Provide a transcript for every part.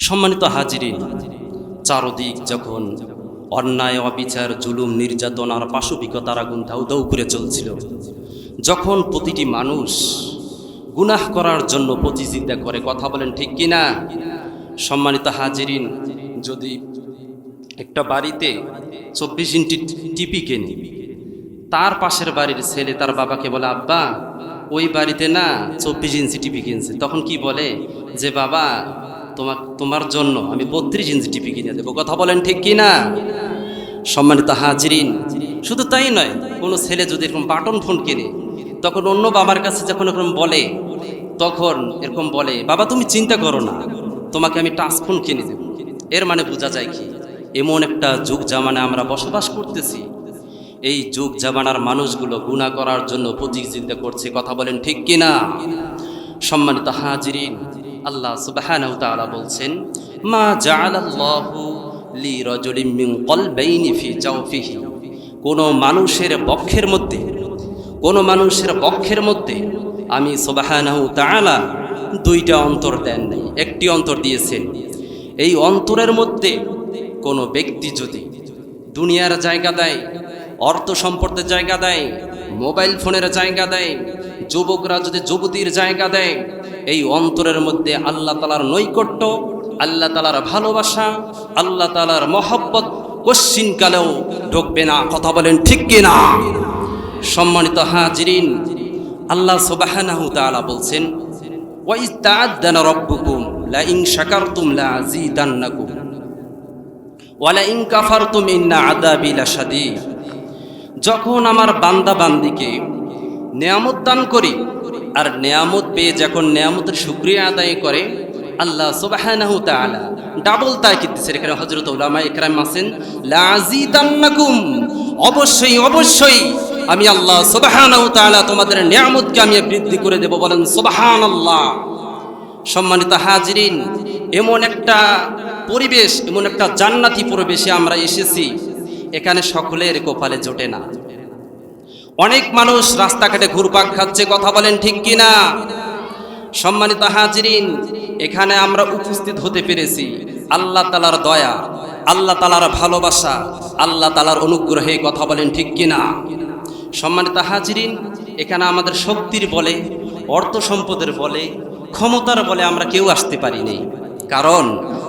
সম্মানিত হাজিরিন, চারদিক যখন অন্যায়, অবিচার, জুলুম, নির্যাতন আর পাশবিকতার আগুন ধাউ ধাউ করে চলছিল, যখন প্রতিটি মানুষ গুনাহ করার জন্য প্রতিযোগিতা করে, কথা বলেন ঠিক কিনা? সম্মানিত হাজিরিন, যদি একটা বাড়িতে চব্বিশ ইঞ্চি টিপি কেনে, তার পাশের বাড়ির ছেলে তার বাবাকে বলে, আব্বা, ওই বাড়িতে না চব্বিশ ইঞ্চি টিপি কিনছে। তখন কি বলে? যে, বাবা তোমার তোমার জন্য আমি বত্রিশ ইঞ্চি টিপি কিনে দেবো। কথা বলেন ঠিক কি না সম্মানিত হাজিরিন, শুধু তাই নয়, কোনো ছেলে যদি এরকম বাটন ফোন কেনে তখন অন্য বাবার কাছে যখন এরকম বলে, তখন এরকম বলে, বাবা, তুমি চিন্তা করো না, তোমাকে আমি টাচ ফোন কিনে দেবো। এর মানে বোঝা যায় কি, এমন একটা যুগ জামানে আমরা বসবাস করতেছি। এই যুগ জামানার মানুষগুলো গুণা করার জন্য প্রতিযোগিতা করছে, কথা বলেন ঠিক কিনা? সম্মানিত হাজিরিন আল্লাহ সুবহানাহু তাআলা বলছেন, মা জাআলাল্লাহু লি কোন মানুষের বক্ষের মধ্যে, কোন মানুষের বক্ষের মধ্যে আমি তাআলা দুইটা অন্তর দেন নাই, একটি অন্তর দিয়েছেন। এই অন্তরের মধ্যে কোনো ব্যক্তি যদি দুনিয়ার জায়গা দেয়, অর্থ সম্পদের জায়গা দেয় মোবাইল ফোনের জায়গা দেয়, যুবকরা যদি যুবতীর জায়গা দেয়, এই অন্তরের মধ্যে আল্লাহ তালার নৈকট্য, আল্লাহ তালার ভালোবাসা, আল্লাহ তালার মহব্বত কশ্চিনকালেও ঢুকবে না। কথা বলেন ঠিক কিনা সম্মানিত হাজিরিন, আল্লাহ তাআলা বলছেন ওয়াইজ লা লা আযীদান্নাকুম ওয়ালা ইন ইন্না আযাবি লাশাদীদ। যখন আমার বান্দা বান্দিকে নেয়ামত দান করি, আর নেয়ামত পেয়ে যখন নেয়ামতের শুকরিয়া আদায় করে, আল্লাহ সুবহানাহু তাআলা ডাবল তাকিদ দিচ্ছে এখানে হযরত উলামা ইকরাম আছেন, লাযিদান্নাকুম, অবশ্যই অবশ্যই আমি আল্লাহ সুবহানাহু তাআলা তোমাদের নিয়ামতকে আমি বৃদ্ধি করে দেব। বলেন, সুবহানাল্লাহ। সম্মানিত হাজিরিন, এমন একটা পরিবেশ, এমন একটা জান্নাতি পরিবেশে আমরা এসেছি। এখানে সকলের কপালে জোটে না। অনেক মানুষ রাস্তাঘাটে ঘুরপাক খাচ্ছে, কথা বলেন ঠিক কিনা? সম্মানিত হাজিরিন, এখানে আমরা উপস্থিত হতে পেরেছি। আল্লাহ তালার দয়া, আল্লাহ তালার ভালোবাসা, আল্লাহ তালার অনুগ্রহে কথা বলেন ঠিক কিনা? সম্মানিত হাজিরিন, এখানে আমাদের শক্তির বলে, অর্থ সম্পদের বলে, ক্ষমতার বলে আমরা কেউ আসতে পারিনি কারণ,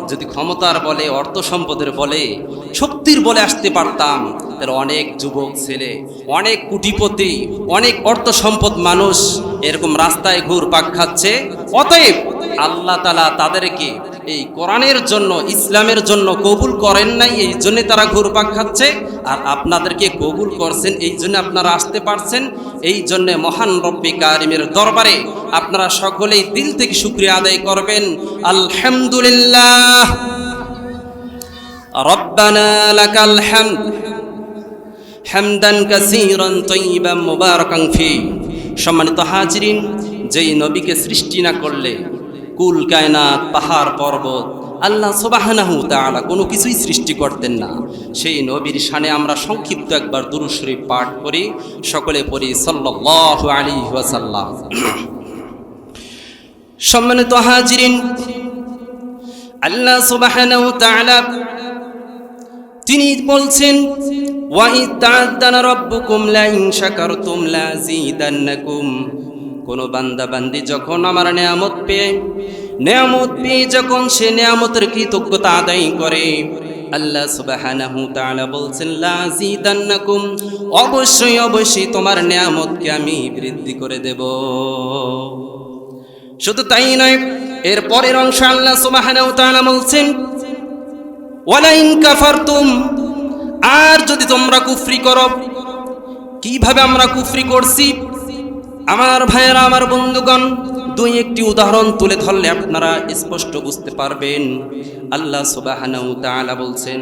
যদি ক্ষমতার বলে, অর্থ সম্পদের বলে, শক্তির বলে আসতে পারতাম, তাহলে অনেক যুবক, ছেলে, অনেক কুটিপতি, অনেক অর্থ সম্পদ মানুষ এরকম রাস্তায় ঘুর পাক খাচ্ছে। অতএব আল্লাহ তালা তাদেরকে এই কোরআনের জন্য, ইসলামের জন্য কবুল করেন নাই, এই জন্য তারা ঘুরপাক খাচ্ছে। আর আপনাদেরকে কবুল করছেন, এই জন্য আপনারা আসতে পারছেন। এই জন্য মহান রব্বি কারিমের দরবারে আপনারা সকলেই দিল থেকে শুক্রিয়া আদায় করবেন। আলহামদুলিল্লাহ। রব্বানা লাকাল হামদ, হামদান কাসীরান তয়্যিবান মুবারাকান ফি। সম্মানিত হাজিরিন, যেই নবীকে সৃষ্টি না করলে কুল, কায়নাত, পাহাড়, পর্বত, আল্লাহ সুবাহানাহু কোনো কিছুই সৃষ্টি করতেন না। সেই নবীর সানে আমরা সংক্ষিপ্ত একবার দুরূদ শরীফ পাঠ করি। সকলে পড়ি, সাল্লাল্লাহু আলাইহি ওয়াসাল্লাম। সম্মানিত হাজিরিন, আল্লাহ সুবহানাহু তাআলা তিনি বলছেন, ওয়াইদ তাআদ্দানা রাব্বুকুম লা ইন শাকারতুম লা আযীদান্নাকুম কোন বান্দা বান্দি যখন আমার নেয়ামত পেয়ে নেয়ামত পেয়ে যখন সে নেয়ামতের কৃতজ্ঞতা আদায় করে, আল্লাহ সুবহানাহু তাআলা বলছেন, লা আযীদান্নাকুম অবশ্যই অবশ্যই তোমার নেয়ামতকে আমি বৃদ্ধি করে দেব। শুধু তাই নয়, এর পরের অংশ আল্লাহ সুবহানাহু তাআলা বলছেন, ওয়ালাইন কাফারতুম, আর যদি তোমরা কুফরি করো, কীভাবে আমরা কুফরি করছি? আমার ভাইয়েরা, আমার বন্ধুগণ, দুই একটি উদাহরণ তুলে ধরলে আপনারা স্পষ্ট বুঝতে পারবেন। আল্লাহ সুবাহানাউ তাআলা বলছেন,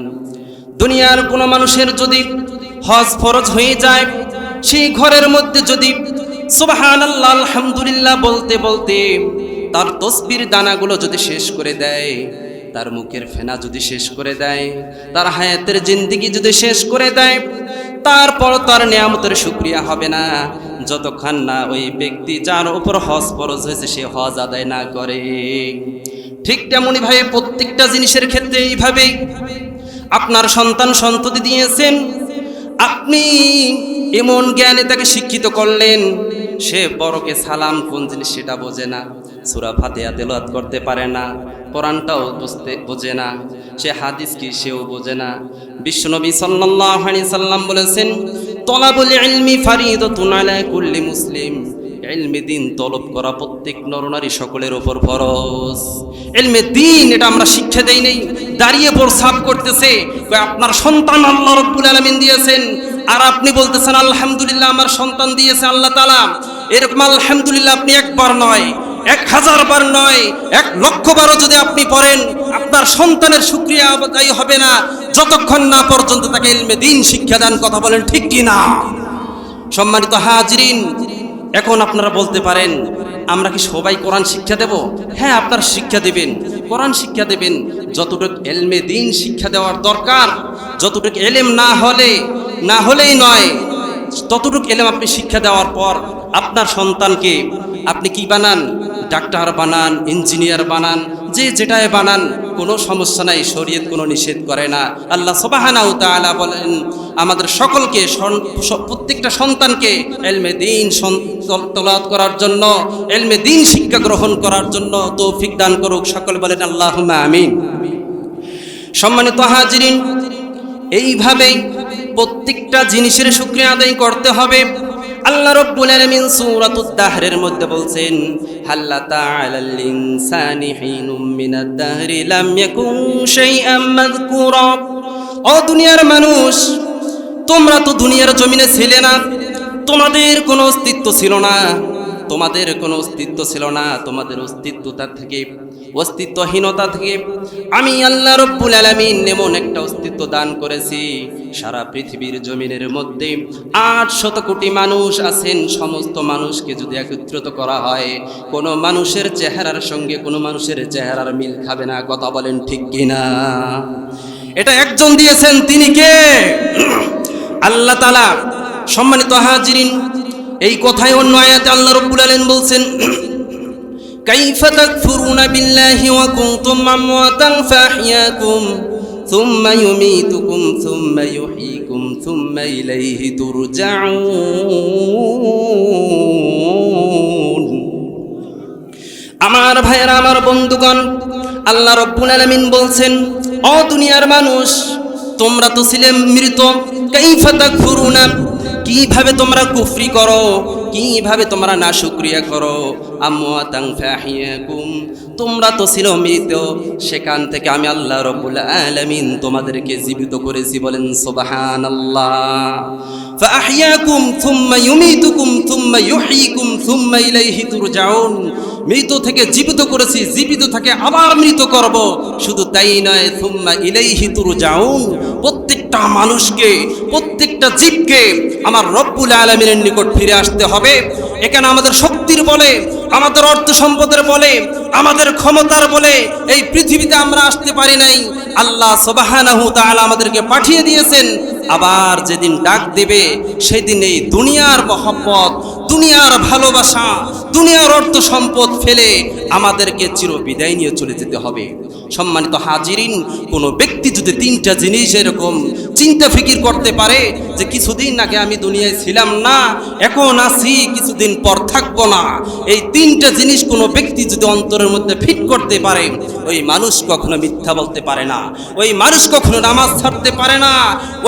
দুনিয়ার কোনো মানুষের যদি হজ ফরজ হয়ে যায়, সেই ঘরের মধ্যে যদি সুবাহান আল্লাহ আলহামদুলিল্লাহ বলতে বলতে তার তসবির দানাগুলো যদি শেষ করে দেয়, তার মুখের ফেনা যদি শেষ করে দেয়, তার হায়াতের জিন্দিগি যদি শেষ করে দেয়, তারপর তার নিয়ামতের শুক্রিয়া হবে না। যতক্ষণ না ওই ব্যক্তি যার উপর হজ ফরজ হয়েছে, সে হজ আদায় না করে। ঠিক তেমনই ভাবে প্রত্যেকটা জিনিসের ক্ষেত্রে এইভাবেই আপনার সন্তান সন্ততি দিয়েছেন, আপনি এমন জ্ঞানে তাকে শিক্ষিত করলেন, সে বড়কে সালাম কোন জিনিস সেটা বোঝে না। সুরা ফাতেহা তেলাওয়াত করতে পারে না। কোরআনটাও বুঝতে, বোঝে না, সে হাদিস কি সেও বোঝে না। বিশ্বনবী সাল্লাল্লাহু আলাইহি সাল্লাম বলেছেন, তলাবুল ইলমি ফারিদাতুন আলা কুল্লি মুসলিম। এলমে দিন তলব করা প্রত্যেক নরনারী সকলের ওপর ফরজ। এলমে দিন এটা আমরা শিক্ষা দেই নেই, দাঁড়িয়ে প্রসাব করতেছে। আপনার সন্তান আল্লাহ রব্বুল আলামিন দিয়েছেন। আর আপনি বলতেছেন, আলহামদুলিল্লাহ, আমার সন্তান দিয়েছে আল্লাহ তাআলা। এরকম আলহামদুলিল্লাহ আপনি একবার নয় এক হাজার বার নয়, এক লক্ষ বারও যদি আপনি পড়েন, আপনার সন্তানের সুক্রিয়া আদায় হবে না। যতক্ষণ না পর্যন্ত তাকে এলমে দিন শিক্ষা দান, কথা বলেন ঠিক কি না? সম্মানিত হাজরিন, এখন আপনারা বলতে পারেন, আমরা কি সবাই কোরআন শিক্ষা দেব? হ্যাঁ আপনার শিক্ষা দেবেন, কোরআন শিক্ষা দেবেন। যতটুকু এলমে দিন শিক্ষা দেওয়ার দরকার, যতটুকু এলেম না হলে, না হলেই নয় ততটুকু এলেম আপনি শিক্ষা দেওয়ার পর আপনার সন্তানকে আপনি কি বানান? ডাক্তার বানান, ইঞ্জিনিয়ার বানান, যে যেটায় বানান, কোনো সমস্যা নাই, শরীয়ত কোনো নিষেধ করে না। আল্লাহ সবাহানাউ তাআলা বলেন, আমাদের সকলকে প্রত্যেকটা সন্তানকে এলমে দিন তলাত করার জন্য, এলমে দিন শিক্ষা গ্রহণ করার জন্য তৌফিক দান করুক। সকল বলেন আল্লাহ আমিন। সম্মানিত হাজিরিন, এইভাবেই প্রত্যেকটা জিনিসের শুক্রিয়া আদায় করতে হবে। আল্লাহ রব্বুল আলামিন সূরাতুদ দাহরের মধ্যে বলছেন হাল্লা তাআলাল ইনসানি হিনুম মিনাদ দাহরি লাম ইয়াকুন শাইআম মাযকুরা। ও দুনিয়ার মানুষ, তোমরা তো দুনিয়ার জমিনে ছিলে না, তোমাদের কোনো অস্তিত্ব ছিল না। তোমাদের কোনো অস্তিত্ব ছিল না, তোমাদের অস্তিত্বতা থেকে, অস্তিত্বহীনতা থেকে আমি আল্লাহ রব্বুল আলামিন এমন একটা অস্তিত্ব দান করেছি। সারা পৃথিবীর জমিনের মধ্যে আট শত কোটি মানুষ আছেন, সমস্ত মানুষকে যদি একত্রিত করা হয়, কোনো মানুষের চেহারার সঙ্গে কোনো মানুষের চেহারার মিল খাবে না, কথা বলেন ঠিক কিনা? এটা একজন দিয়েছেন, তিনি কে? আল্লাহ তালা সম্মানিত হাজিরিন এই কথায় অন্য আয়াতে আল্লাহ রব্বুল আলামিন বলছেন كيف تكفرون بالله وكنتم أمواتا فأحياكم ثم يميتكم ثم يحييكم ثم إليه ترجعون আমার ভাইয়েরা আমার বন্ধুগণ আল্লাহ রব্বুল আলামিন বলছেন ও দুনিয়ার মানুষ তোমরা তো ছিলে মৃত কাইফা তাকফুরুনা কীভাবে তোমরা কুফরি করো? কীভাবে তোমরা না শুকরিয়া করো আমওয়াতাং তোমরা তো ছিল মৃত। সেখান থেকে আমি আল্লাহ রব্বুল আলামিন তোমাদেরকে জীবিত করেছি বলেন সুবহানাল্লাহ। ফাহিয়াকুম থুম্মা মৃত থেকে জীবিত করেছি, জীবিত থেকে আবার মৃত করব। শুধু তাই নয় থুম্মা ইলাইহি তুরজাউন। প্রত্যেকটা মানুষকে, প্রত্যেকটা জীবকে আমার রব্বুল আলমিনের নিকট ফিরে আসতে হবে। এখানে আমাদের শক্তির বলে, আমাদের অর্থ সম্পদের বলে, আমাদের ক্ষমতার বলে এই পৃথিবীতে আমরা আসতে পারি নাই। আল্লাহ সবাহানাহু তাহলে আমাদেরকে পাঠিয়ে দিয়েছেন। আবার যেদিন ডাক দেবে, সেদিন এই দুনিয়ার মহব্বত দুনিয়ার ভালোবাসা, দুনিয়ার অর্থ সম্পদ ফেলে আমাদেরকে চির বিদায় নিয়ে চলে যেতে হবে। সম্মানিত হাজিরিন, কোনো ব্যক্তি যদি তিনটা জিনিস এরকম চিন্তা ফিকির করতে পারে যে কিছুদিন আগে আমি দুনিয়ায় ছিলাম না, এখন আছি, কিছুদিন পর থাকব না। এই তিনটা জিনিস কোনো ব্যক্তি যদি অন্তরের মধ্যে ফিট করতে পারে, ওই মানুষ কখনো মিথ্যা বলতে পারে না, ওই মানুষ কখনো নামাজ ছাড়তে পারে না,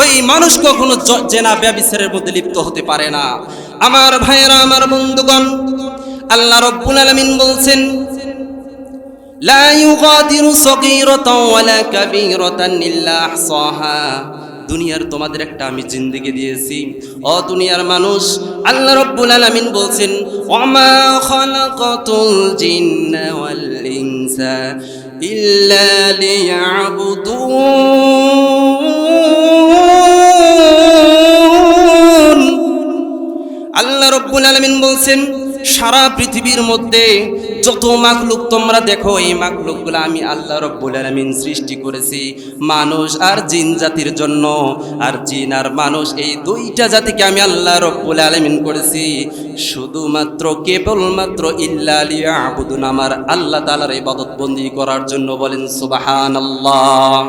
ওই মানুষ কখনো জেনা ব্যবিচারের মধ্যে লিপ্ত হতে পারে না। আমার ভাইয়েরা, আমার বন্ধুগণ, আল্লাহ রব্বুল আলমিন বলছেন, লা ইউগাদিরু সগীরাতাও ওয়ালা কাবীরাতান ইল্লা আহসাহা। দুনিয়ার তোমাদের একটা আমি জিন্দিগি দিয়েছি। অ দুনিয়ার মানুষ, আল্লাহ রব্বুল আলামিন বলছেন, ওমা খালাকাতুল জিন্না ওয়াল ইনসা ইল্লা লিয়াবুদুন। আল্লাহ রব্বুল আলমিন বলছেন, সারা পৃথিবীর মধ্যে যত মাখলুক তোমরা দেখো, এই মাখলুকগুলো আমি আল্লাহ রব্বুল আলামিন সৃষ্টি করেছি। মানুষ আর জিন জাতির জন্য, আর জিন আর মানুষ, এই দুইটা জাতিকে আমি আল্লাহ রব্বুল আলামিন করেছি। শুধুমাত্র, কেবলমাত্র ইল্লা লিয়াবুদুন, আমার আল্লাহ তাআলার ইবাদত বন্দি করার জন্য বলেন সুবাহান আল্লাহ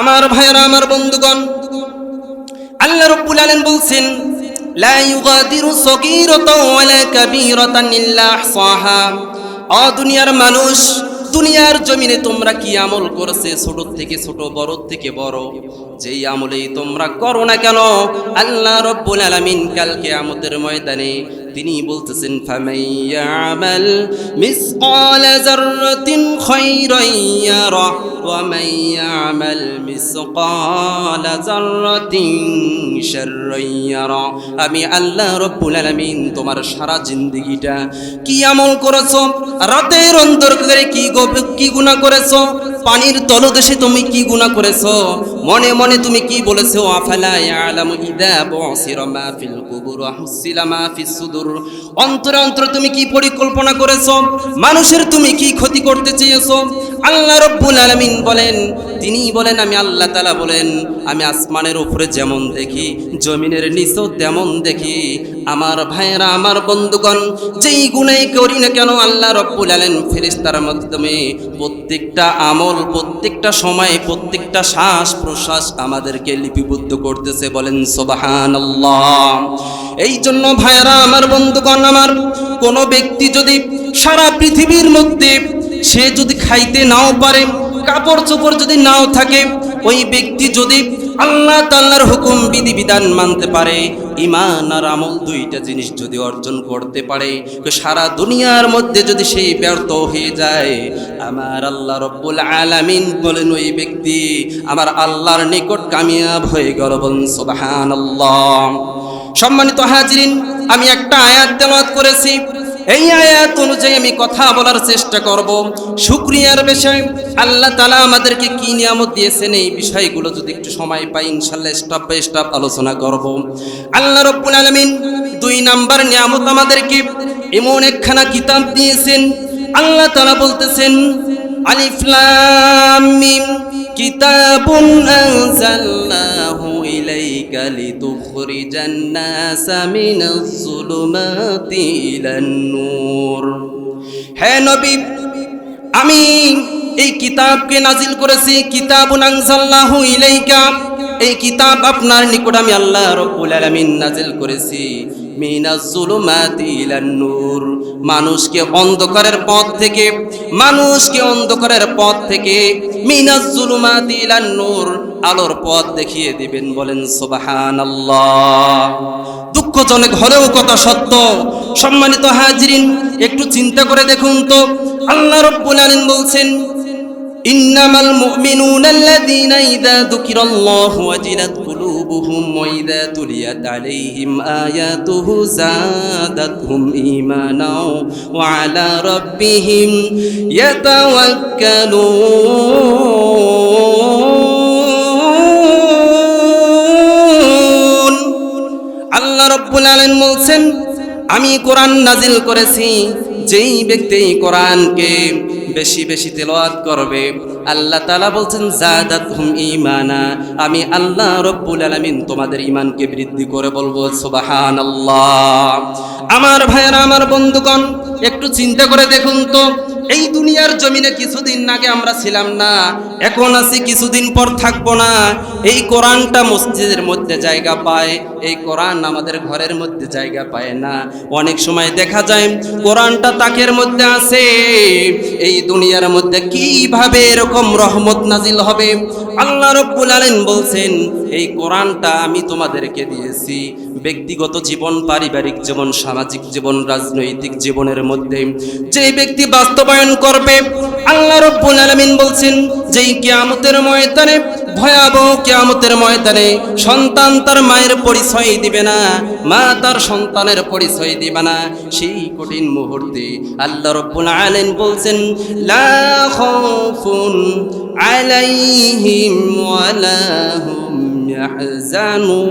আমার ভাইরা আমার বন্ধুগণ, আল্লাহ রব্বুল আলামিন বলছেন লা ইউগাদিরু সগীরাতাও ওয়ালা কাবীরাতান ইল্লা আহসাহা। অ দুনিয়ার মানুষ, দুনিয়ার জমিনে তোমরা কি আমল করেছে? ছোট থেকে ছোট বড় থেকে বড়। যেই আমলেই তোমরা করো না কেন, আল্লাহ রব্বুল আলামিন কালকে আমতের ময়দানে তিনি বলতেছেন ফামাইয়ামাল মিসকাল যাররাতিন খায়রান ইয়ারা, ওয়া মাইয়ামাল মিসকাল যাররাতিন শাররান আমি আল্লাহ রব্বুল আলামিন তোমার সারা জিন্দেগিটা কি আমল করেছ? রাতের অন্তর্গতে কি কি গুনাহ করেছ? পানির তলদেশে তুমি কি গুনাহ করেছ? মনে মনে তুমি কি বলেছ? আফালা ইয়ালামু ইদা বুসিরা মা ফিল কুবুর হুসিলা মা ফিস সুদুর। অন্তরে অন্তরে তুমি কি পরিকল্পনা করেছ? মানুষের তুমি কি ক্ষতি করতে চেয়েছো? আল্লাহ রব্বুল আলামিন বলেন, তিনি বলেন, আমি আল্লাহ তাআলা বলেন, আমি আসমানের উপরে যেমন দেখি, জমিনের নিচেও তেমন দেখি। আমার ভাইয়েরা, আমার বন্ধুগণ, যেই গুণাই করি না কেন, আল্লাহ রব্বুল আলেন ফেরিস্তার মাধ্যমে প্রত্যেকটা আমল প্রত্যেকটা সময়ে প্রত্যেকটা শ্বাস প্রশ্বাস আমাদেরকে লিপিবদ্ধ করতেছে, বলেন সোবাহান এই জন্য ভাইয়ারা, আমার বন্ধুগণ, আমার কোনো ব্যক্তি যদি সারা পৃথিবীর মধ্যে সে যদি খাইতে নাও পারে, কাপড় চোপড় যদি নাও থাকে, ওই ব্যক্তি যদি আল্লাহ তাল্লার হুকুম, বিধিবিধান মানতে পারে। ইমান আর আমল দুইটা জিনিস যদি অর্জন করতে পারে সারা দুনিয়ার মধ্যে যদি সেই ব্যর্থ হয়ে যায়, আমার আল্লাহ রব্বুল আলামিন বলেন, ওই ব্যক্তি আমার আল্লাহর নিকট কামিয়াব হয়ে গেল বলুন, সুবহানাল্লাহ। সম্মানিত হাজিরিন, আমি একটা আয়াত তেলাওয়াত করেছি। এই আয়াত অনুযায়ী আমি কথা বলার চেষ্টা করব। শুক্রিয়ার বিষয়, আল্লাহ তালা আমাদেরকে কি নিয়ামত দিয়েছেন এই বিষয়গুলো যদি একটু সময় পাই ইনশাল্লাহ স্টাপ বাই স্টাপ আলোচনা করব। আল্লাহ রব্বুল আলমিন দুই নাম্বার নিয়ামত আমাদেরকে এমন একখানা কিতাব দিয়েছেন। আল্লাহ তালা বলতেছেন, আলিফ লাম মিম, কিতাবুন আনজালনাহু ইলাইকা লিতুখরিজান নাসা মিনাজ যুলুমাতি ইলান নূর হে নবী আমি এই কিতাবকে নাজিল করেছি কিতাব এই কিতাব আপনার নিকট আমি আল্লাহ রব্বুল আলামিন নাজিল করেছি। নূর। মানুষকে অন্ধকারের পথ থেকে, মানুষকে অন্ধকারের পথ থেকে নূর আলোর পথ দেখিয়ে দিবেন, বলেন সুবহানাল্লাহ। দুঃখজনক হলেও কথা সত্য সম্মানিত হাজরিন, একটু চিন্তা করে দেখুন তো। আল্লাহ রব্বুল আলম বলছেন, ইন্নামাল মুমিনুনাল্লাযীনা ইযা যুকিরাল্লাহু ওয়াজিলাত কুলুবুহুম ওয়া ইযা তুলিয়াত আলাইহিম আয়াতুহু যাদাতহুম ঈমানাও ওয়া আলা রাব্বিহিম ইয়াতাওয়াক্কালুন। আল্লাহ রাব্বুল আলামিন বলছেন আমি কোরআন নাজিল করেছি, যেই ব্যক্তি কোরআনকে বেশি বেশি তেলাওয়াত করবে, আল্লাহ তালা বলছেন, জাদাতহুম ঈমানা। আমি আল্লাহ রব্বুল আলামিন তোমাদের ইমানকে বৃদ্ধি করে বলব, সুবহানাল্লাহ। আমার ভাইয়েরা, আমার বন্ধুগণ, একটু চিন্তা করে দেখুন তো, এই দুনিয়ার জমিনে কিছুদিন আগে আমরা ছিলাম না, এখন আছি কিছুদিন পর থাকব না, এই কোরআনটা মসজিদের মধ্যে জায়গা পায় এই কোরআন আমাদের ঘরের মধ্যে জায়গা পায় না। অনেক সময় দেখা যায় কোরআনটা তাকের মধ্যে আছে। এই দুনিয়ার মধ্যে কীভাবে এরকম রহমত নাজিল হবে? আল্লাহ রব্বুল আলামিন বলছেন, এই কোরআনটা আমি তোমাদেরকে দিয়েছি। ব্যক্তিগত জীবন, পারিবারিক জীবন, সামাজিক জীবন, রাজনৈতিক জীবনের মধ্যে। যে ব্যক্তি বাস্তবায়ন করবে, আল্লাহ রব্বুল আলামিন বলছেন, যেই কিয়ামতের ময়দানে, ভয়াবহ কিয়ামতের ময়দানে সন্তান তার মায়ের পরিচয় দিবে না মা তার সন্তানের পরিচয় দিবে না। সেই কঠিন মুহূর্তে আল্লাহ রব্বুল আলামিন বলছেন, লা খাউফুন আলাইহিম ওয়ালা হুম ইয়াহজানুন।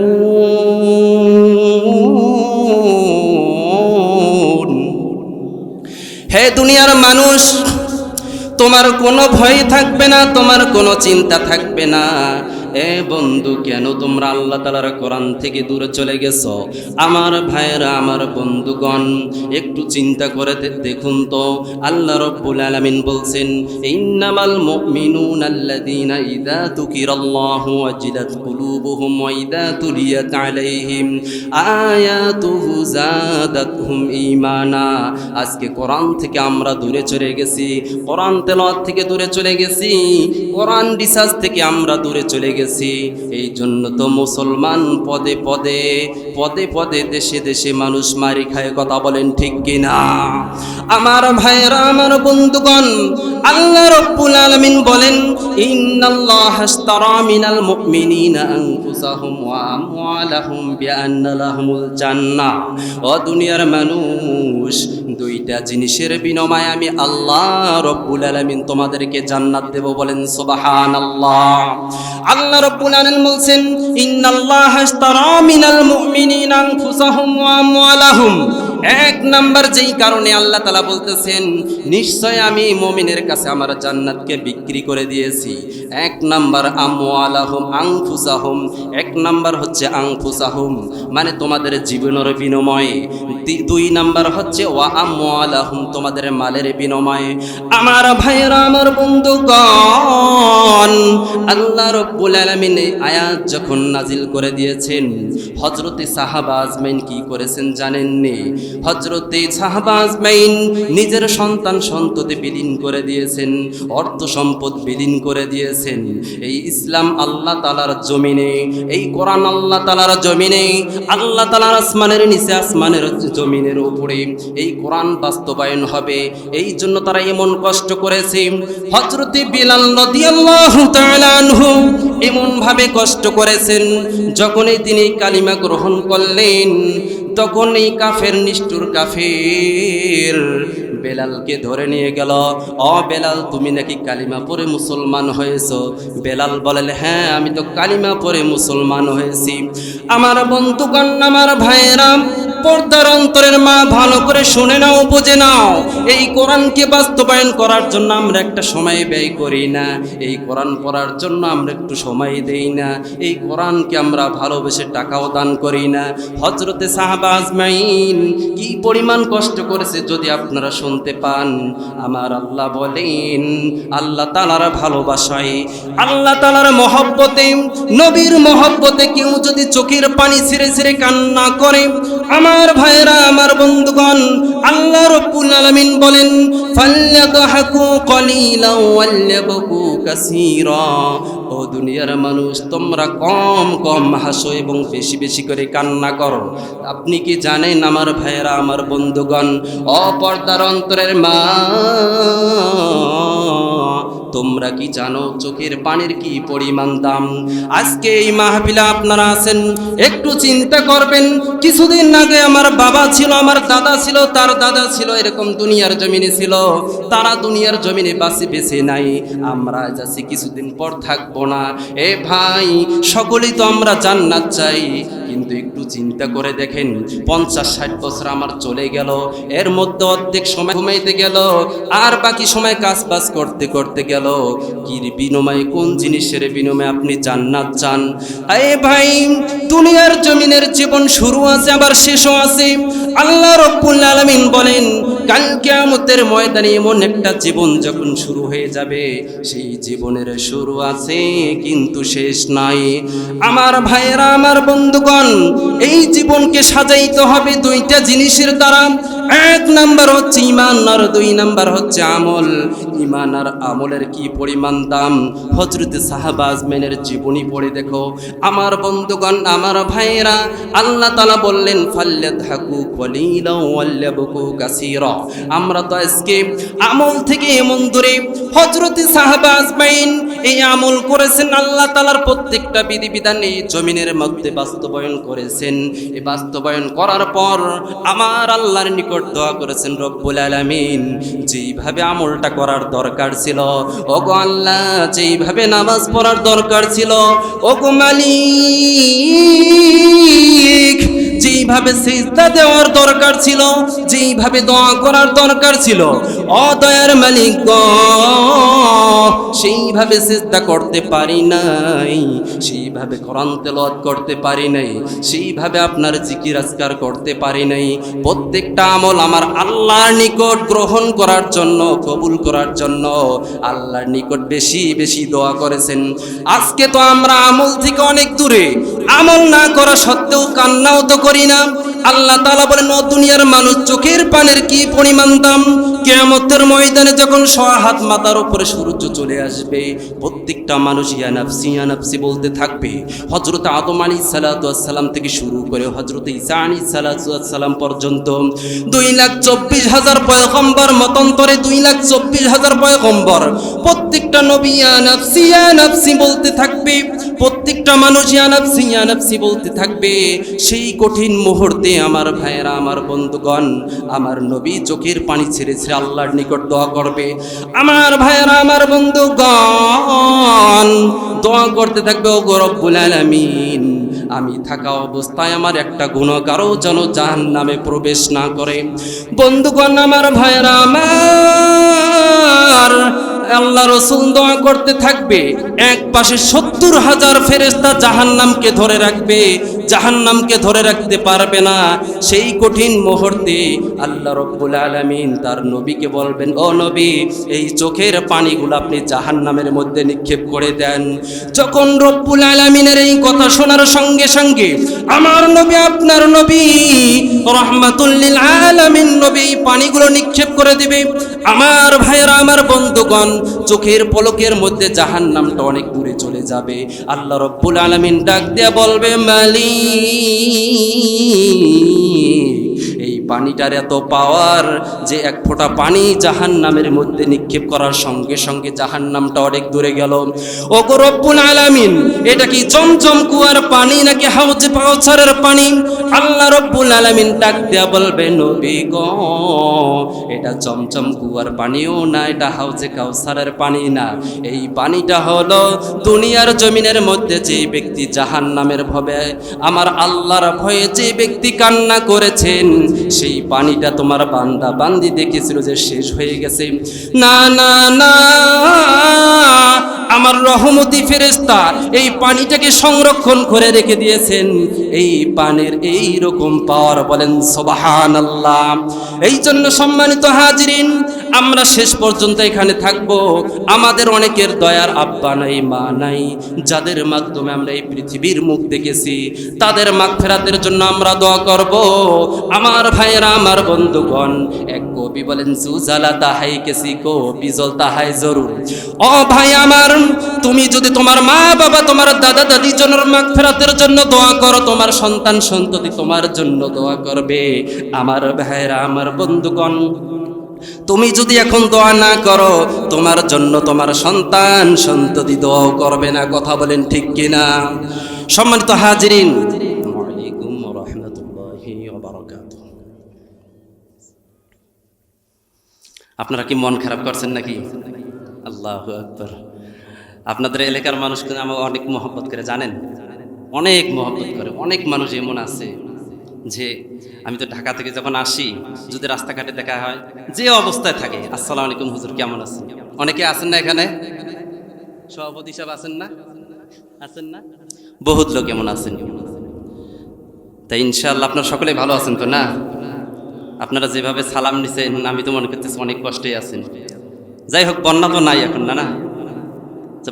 হে দুনিয়ার মানুষ, তোমার কোনো ভয় থাকবে না, তোমার কোনো চিন্তা থাকবে না। এ বন্ধু, কেন তোমরা আল্লাহ তালার কোরআন থেকে দূরে চলে গেছো? আমার ভাইয়েরা, আমার বন্ধুগণ, একটু চিন্তা করে দেখুন তো। আল্লাহ রব্বুল আলামিন বলছেন, ইন্নামাল মুমিনুন আল্লাযীনা ইযা যুকিরাল্লাহু ওয়াজিলাত কুলুবুহুম ওয়া ইযা তুলিয়াত আলাইহিম, আয়াতুহু যাদাতহুম ঈমানা। আজকে কোরআন থেকে আমরা দূরে চলে গেছি, কোরআন তেলাওয়াত থেকে দূরে চলে গেছি, কোরআন রিসার্চ থেকে আমরা দূরে চলে গেছি। এই জন্য তো মুসলমান পদে পদে পদে পদে দেশে দেশে মানুষ মারি খায়, কথা বলেন ঠিক কিনা? আমার ভাইয়েরা, আমার বন্ধুগণ, আল্লাহ রব্বুল আলামিন বলেন, ইন্নাল্লাহ আশতারা মিনাল মুমিনিনা আনফুসাহুম ওয়া আমওয়ালাহুম বিআন্না লাহুমুল জান্নাহ। ও দুনিয়ার মানুষ দুইটা জিনিসের বিনিময়ে আমি আল্লাহ রব্বুল আলামিন তোমাদেরকে জান্নাত দেব বলেন সোবাহান আল্লাহ আল্লাহ রব্বুল আলামিন বলছেন, ইন্নাল্লাহ মিনাল মুমিনিনা আনফুসাহুম ওয়া আমওয়ালাহুম। এক নাম্বার যেই কারণে আল্লাহ তালা বলতেছেন, নিশ্চয় আমি মমিনের কাছে আমার জান্নাতকে বিক্রি করে দিয়েছি। এক নাম্বার, আমওয়ালাহুম আংফুসাহুম এক নাম্বার হচ্ছে আংফুসাহুম মানে তোমাদের জীবনের বিনিময়ে। দুই নাম্বার হচ্ছে, ওয়া আমওয়ালাহুম, তোমাদের মালের বিনিময়ে। আমার ভাইয়েরা, আমার বন্ধুগণ, আল্লাহ রব্বুল আলামিন আয়াত যখন নাজিল করে দিয়েছেন হজরতে সাহাবা আজমেন কি করেছেন জানেননি? হজরতে সাহাবা আজমাইন নিজের সন্তান সন্ততি বিলীন করে দিয়েছেন, অর্থ সম্পদ বিলীন করে দিয়েছেন। এই ইসলাম আল্লাহ তালার জমিনে, এই কোরআন আল্লাহ তালার জমিনে, আল্লাহ তালার আসমানের নিচে আসমানের জমিনের উপরে। এই কোরআন বাস্তবায়ন হবে, এই জন্য তারা এমন কষ্ট করেছে। হজরতে বিলাল আনহু এমন ভাবে কষ্ট করেছেন, যখনই তিনি কালিমা গ্রহণ করলেন তখন এই কাফের নিষ্ঠুর কাফের। বেলালকে ধরে নিয়ে গেল। অ বেলাল, তুমি নাকি কালিমা পরে মুসলমান হয়েছো? বেলাল বলেন হ্যাঁ আমি তো কালিমা পরে মুসলমান হয়েছি। আমার বন্ধুগণ, আমার ভাইয়েরাম পর্দার অন্তরের মা, ভালো করে শুনে নাও, বুঝে নাও। এই কোরআনকে বাস্তবায়ন করার জন্য আমরা একটা সময় ব্যয় করি না। এই কোরআন পড়ার জন্য আমরা একটু সময় দেই না। এই কোরআনকে আমরা ভালোবেসে টাকাও দান করি না। হজরতে সাহাবা আজমাইন কি পরিমাণ কষ্ট করেছে, যদি আপনারা শুনতে পান। আমার আল্লাহ বলেন, আল্লাহ তালার ভালোবাসায়, আল্লাহ তালার মহব্বতে, নবীর মহব্বতে কেউ যদি চোখের পানি ছিঁড়ে ছিঁড়ে কান্না করে, আমার ভাইরা আমার বন্ধুগণ, আল্লাহ রব্বুল আলামিন বলেন ফাল্যাদহাকু কলিলাও ওয়াল্যাবকু কাসীরা। ও দুনিয়ার মানুষ, তোমরা কম কম হাসো এবং বেশি বেশি করে কান্না করো। আপনি কি জানেন আমার ভাইয়েরা, আমার বন্ধুগণ, অপর্দার অন্তরের মা তোমরা কি জানো চোখের পানির কি পরিমাণ দাম? আজকে এই মাহফিলে আপনারা আছেন, একটু চিন্তা করবেন। কিছুদিন আগে আমার বাবা ছিল, আমার দাদা ছিল, তার দাদা ছিল, এরকম দুনিয়ার জমিনে ছিল। তারা দুনিয়ার জমিনে বাসি বেছে নাই। আমরা যাচ্ছি কিছুদিন পর থাকব না। এ ভাই, সকলেই তো আমরা জান্নাত চাই। কিন্তু একটু চিন্তা করে দেখেন, পঞ্চাশ, ষাট বছর আমার চলে গেল। এর মধ্যে অর্ধেক সময় ঘুমাইতে গেল, আর বাকি সময় কাজ বাজ করতে করতে গেল। কি বিনিময়ে, কোন জিনিসের বিনিময়ে আপনি জান্নাত চান? এ ভাই, দুনিয়ার জমিনের জীবন শুরু আছে, আবার শেষও আছে। আল্লাহ রব্বুল আলামিন বলেন, কাল ময়দানে এমন একটা জীবন যখন শুরু হয়ে যাবে, সেই জীবনের শুরু আছে, কিন্তু শেষ নাই। আমার ভাইয়েরা, আমার বন্ধুগণ, এই জীবনকে সাজাইতে হবে দুইটা জিনিসের দ্বারা। এক নাম্বার হচ্ছে ইমান আর দুই নাম্বার হচ্ছে আমল। ইমান আর আমলের কি পরিমাণ দাম? হজরতে সাহাবাজমেনের জীবনী পড়ে দেখো। আমার বন্ধুগণ, আমার ভাইয়েরা, আল্লাহ তালা বললেন ফাল্লে থাকু কলিলাবকু কাসিরা। আমরা তো আজকে আমল থেকে এমন দূরে হজরতে সাহাবাজমাইন এই আমল করেছেন, আল্লাহ তালার প্রত্যেকটা বিধিবিধান এই জমিনের মধ্যে বাস্তবায়ন করেছেন। এই বাস্তবায়ন করার পর আমার আল্লাহর নিকট দোয়া করেছেন রব্বুল আলামিন। যেইভাবে আমলটা করার দরকার ছিল, ওগো আল্লাহ, যেইভাবে নামাজ পড়ার দরকার ছিল, ওগো মালিক যেই যেইভাবে সিজদা দেওয়ার দরকার ছিল, যেইভাবে দোয়া করার দরকার ছিল, অদয়ার মালিক গ, সেইভাবে সিজদা করতে পারি নাই, সেইভাবে কোরআন তেলাওয়াত করতে পারি নাই, সেইভাবে আপনার জিকির আজকার করতে পারি নাই। প্রত্যেকটা আমল আমার আল্লাহর নিকট গ্রহণ করার জন্য, কবুল করার জন্য আল্লাহর নিকট বেশি বেশি দোয়া করেছেন। আজকে তো আমরা আমল থেকে অনেক দূরে, আমল না করা সত্ত্বেও কান্নাও তো করি না। আল্লাহ তালা বলেন, ও দুনিয়ার মানুষ, চোখের পানের কি পরিমাণ দাম? কেয়ামতের ময়দানে যখন সোয়া হাত মাথার উপরে সূর্য চলে আসবে, প্রত্যেকটা মানুষ ইয়ানাফসি ইয়ানাফসি বলতে থাকবে। হজরত আদম আলী সালাতাম থেকে শুরু করে হজরত ইসা আলী সালাতাম পর্যন্ত দুই লাখ চব্বিশ হাজার পয়গম্বর মতন্তরে দুই লাখ চব্বিশ হাজার পয়গম্বর। প্রত্যেকটা নবী ইয়ানাফসি ইয়ানাফসি বলতে থাকবে। প্রত্যেকটা মানুষ ইয়ানাফসি ইয়ানাফসি বলতে থাকবে। সেই কঠিন মুহূর্তে আমার ভাইয়েরা, আমার বন্ধুগণ, আমার নবী চোখের পানি ছেড়ে ছেড়ে আল্লাহর নিকট দোয়া করবে। আমার ভাইয়েরা, আমার বন্ধুগণ, দোয়া করতে থাকবে ও গরব্বুল আলামিন, আমি থাকা অবস্থায় আমার একটা গুণকারও যেন জাহান নামে প্রবেশ না করে। বন্ধুগণ, আমার ভাইয়েরা, আমার আল্লাহ রসুল দোয়া করতে থাকবে, এক পাশে সত্তর হাজার ফেরেস্তা জাহান্নামকে ধরে রাখবে, জাহান্নামকে ধরে রাখতে পারবে না। সেই কঠিন মুহূর্তে আল্লাহ রব্বুল আলমিন তার নবীকে বলবেন, ও নবী, এই চোখের পানিগুলো আপনি জাহান্নামের মধ্যে নিক্ষেপ করে দেন। যখন রব্বুল আলমিনের এই কথা শোনার সঙ্গে সঙ্গে আমার নবী, আপনার নবী রহমাতুল্লিল আলামিন নবী পানিগুলো নিক্ষেপ করে দিবে। আমার ভাইয়েরা, আমার বন্ধুগণ চোখের পলকের মধ্যে জাহান নামটা অনেক দূরে চলে যাবে। আল্লাহ রব্বুল আলমিন ডাক দেয়া বলবে মালি এই পানিটার এত পাওয়ার যে এক ফোঁটা পানি জাহান নামের মধ্যে নিক্ষেপ করার সঙ্গে সঙ্গে জাহান নামটা অনেক দূরে গেল। ও রব্বুল আলামিন, এটা কি জমজম কুয়ার পানি নাকি হাউজে পাওছারের পানি? আল্লাহ রব্বুল আলামিন ডাক দেয়া বলবে, নবী গো, এটা জমজম কুয়ার পানিও না, এটা হাউজে কাউসারের পানি না। এই পানিটা হলো দুনিয়ার জমিনের মধ্যে যে ব্যক্তি জাহান নামের ভবে, আমার আল্লাহর ভয়ে যে ব্যক্তি কান্না করেছেন সেই পানিটা তোমার বান্দা বান্দি দেখেছিল যে শেষ হয়ে গেছে। না না না, আমার রহমতি ফেরেস্তা এই পানিটাকে সংরক্ষণ করে রেখে দিয়েছেন। এই পানের এই রকম পাওয়ার বলেন সবাহান আল্লাহ এই জন্য সম্মানিত হাজিরিন আমরা শেষ পর্যন্ত এখানে থাকব। আমাদের অনেকের দয়ার আব্বা নাই, মা নাই, যাদের মাধ্যমে আমরা এই পৃথিবীর মুখ দেখেছি, তাদের মাগ ফেরাতের জন্য আমরা দোয়া করব। আমার ভাইয়েরা, আমার বন্ধুগণ, এক কবি বলেন, সুজালা তাহাই কেসি কো বিজল তাহাই জরুর। ও ভাই আমার, তুমি যদি তোমার মা, বাবা, তোমার দাদা, দাদি জনের মাগ ফেরাতের জন্য দোয়া করো, তোমার সন্তান সন্ততি তোমার জন্য দোয়া করবে। আমার ভাইয়েরা, আমার বন্ধুগণ তুমি যদি এখন দোয়া না করো, তোমার জন্য তোমার সন্তান সন্ততি দোয়াও করবে না, কথা বলেন ঠিক কিনা? সম্মানিত হাজিরিন আপনারা কি মন খারাপ করছেন নাকি? আল্লাহ আকবর। আপনাদের এলাকার মানুষ কিন্তু আমাকে অনেক মহব্বত করে জানেন। অনেক মহব্বত করে, অনেক মানুষ এমন আছে। যে আমি তো ঢাকা থেকে যখন আসি, যদি রাস্তাঘাটে দেখা হয়, যে অবস্থায় থাকে, আসসালামু আলাইকুম হুজুর, কেমন আছেন? অনেকে আছেন না এখানে? সভাপতি সাহেব আছেন না? আছেন না? বহুত লোক এমন আছেন। তাই ইনশাআল্লাহ আপনার সকলে ভালো আছেন তো না? আপনারা যেভাবে সালাম নিছেন, আমি তো মনে করতেছি অনেক কষ্টেই আছেন। যাই হোক, বন্যা তো নাই এখন, না না?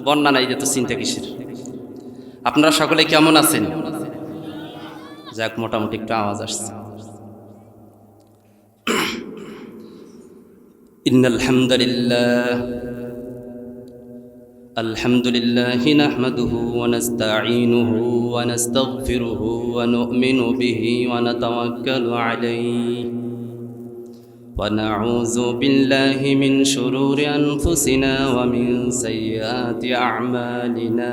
বন্যা নাই যে তো চিন্তা কিসের? আপনারা সকলে কেমন আছেন? যাক মোটামুটি একটু আওয়াজ আসছে إن الحمد لله الحمد لله نحمده ونستعينه ونستغفره ونؤمن به ونتوكل عليه ونعوذ بالله من شرور أنفسنا ومن سيئات أعمالنا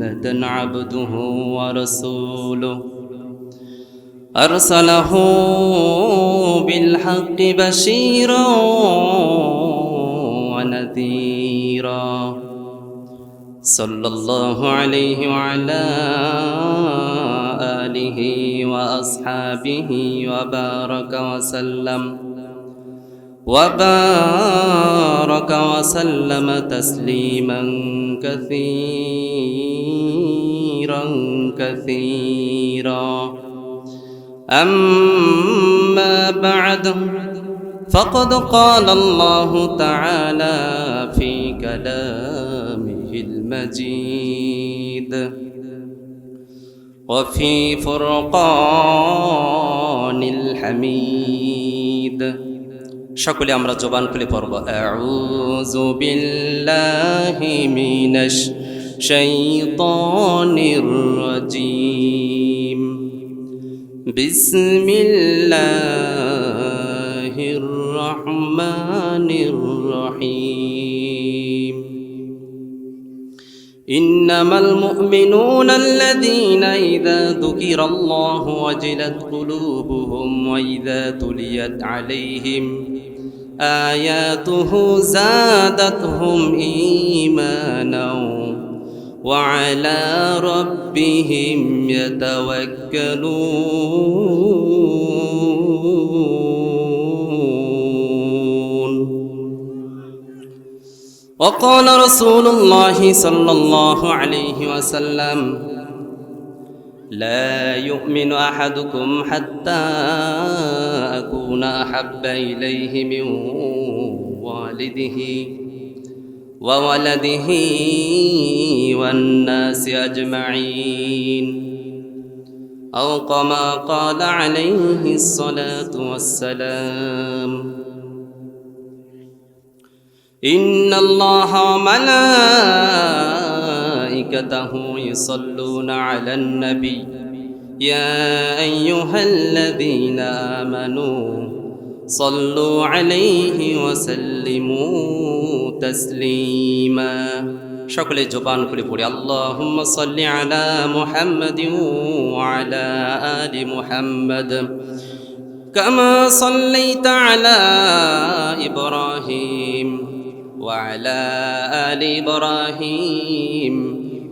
محمدا عبده ورسوله. أرسله بالحق بشيرا ونذيرا. صلى الله عليه وعلى آله وأصحابه وبارك وسلم. وبارك وسلم تسليما كثيرا كثيرا. أما بعد فقد قال الله تعالى في كلامه المجيد وفي فرقان الحميد. সকলে আমরা জবান খুলে পড়ব আউযু বিল্লাহি মিনাশ শাইতানির রাজিম বিসমিল্লাহির রহমানির রহিম إنما المؤمنون الذين إذا ذكر الله وجلت قلوبهم وإذا تليت عليهم آياته زادتهم إيمانا وعلى ربهم يتوكلون. وقال رسول الله صلى الله عليه وسلم لا يؤمن أحدكم حتى أكون أحب إليه من والده وولده والناس أجمعين. أو كما قال عليه الصلاة والسلام إن الله وملائكته يصلون على النبي يا أيها الذين آمنوا صلوا عليه وسلموا تسليما সকলে জবান করে পড়ি আল্লাহুম্ম সাল্লি আলা মুহাম্মাদিন ওয়া আলা আলি মুহাম্মাদ كما صليت على إبراهيم وعلى آل إبراهيم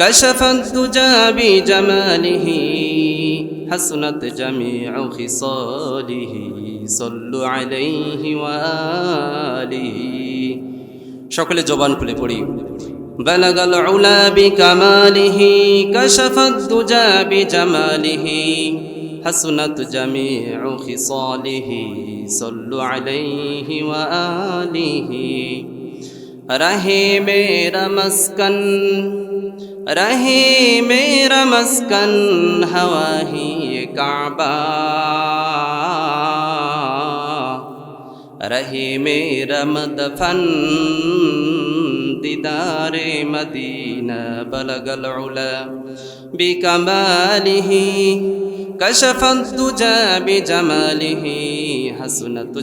كشف الدجى بجماله حسنت جميع خصاله صلوا عليه وآله সকলে জবান খুলে পড়ি بلغ العلا بكماله كشف الدجى بجماله حسنت جميع خصاله صلوا عليه وآله رحم رمسكن رہی میرا مسکن ہوا ہی کعبہ رہی میرا مدفن دیدار مدینہ بلغ العلا بکمالہ کشف الدجا بجمالہ حسنت